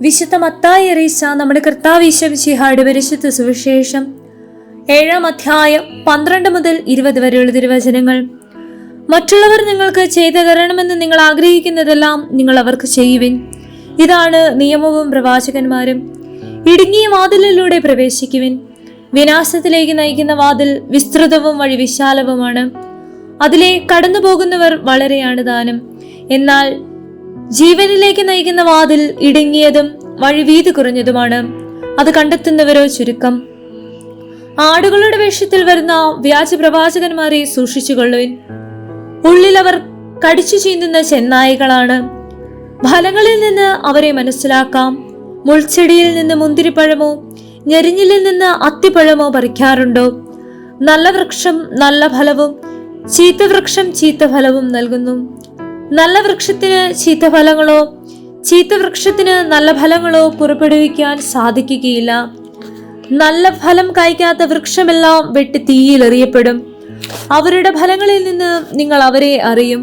വിശുദ്ധ മത്തായി അറിയിച്ച നമ്മുടെ കർത്താവ് ഈശ്വരിഹായുടെ പരിശുദ്ധ സുവിശേഷം. ഏഴാം അധ്യായം പന്ത്രണ്ട് മുതൽ ഇരുപത് വരെയുള്ള തിരുവചനങ്ങൾ. മറ്റുള്ളവർ നിങ്ങൾക്ക് ചെയ്തു തരണമെന്ന് നിങ്ങൾ ആഗ്രഹിക്കുന്നതെല്ലാം നിങ്ങൾ അവർക്ക് ചെയ്യുവിൻ. ഇതാണ് നിയമവും പ്രവാചകന്മാരും. ഇടുങ്ങിയ വാതിലിലൂടെ പ്രവേശിക്കുവിൻ. വിനാശത്തിലേക്ക് നയിക്കുന്ന വാതിൽ വിസ്തൃതവും വഴി വിശാലവുമാണ്. അതിലെ കടന്നു പോകുന്നവർ വളരെയാണ് ദാനം. എന്നാൽ ജീവനിലേക്ക് നയിക്കുന്ന വാതിൽ ഇടുങ്ങിയതും വഴി വീതി കുറഞ്ഞതുമാണ്. അത് കണ്ടെത്തുന്നവരോ ചുരുക്കം. ആടുകളുടെ വേഷത്തിൽ വരുന്ന വ്യാജ പ്രവാചകന്മാരെ സൂക്ഷിച്ചുകൊള്ളുവിൻ ഉള്ളിൽ അവർ കടിച്ചു ചീന്തുന്ന ചെന്നായികളാണ്. ഫലങ്ങളിൽ നിന്ന് അവരെ മനസ്സിലാക്കാം. മുൾച്ചെടിയിൽ നിന്ന് മുന്തിരിപ്പഴമോ ഞെരിഞ്ഞിലിൽ നിന്ന് അത്തിപ്പഴമോ പറിക്കാറുണ്ടോ? നല്ല വൃക്ഷം നല്ല ഫലവും ചീത്ത വൃക്ഷം ചീത്ത ഫലവും നൽകുന്നു. നല്ല വൃക്ഷത്തിന് ചീത്ത ഫലങ്ങളോ ചീത്ത വൃക്ഷത്തിന് നല്ല ഫലങ്ങളോ പുറപ്പെടുവിക്കാൻ സാധിക്കുകയില്ല. നല്ല ഫലം കായ്ക്കാത്ത വൃക്ഷമെല്ലാം വെട്ടി തീയിൽ എറിയപ്പെടും. അവരുടെ ഫലങ്ങളിൽ നിന്ന് നിങ്ങൾ അവരെ അറിയും.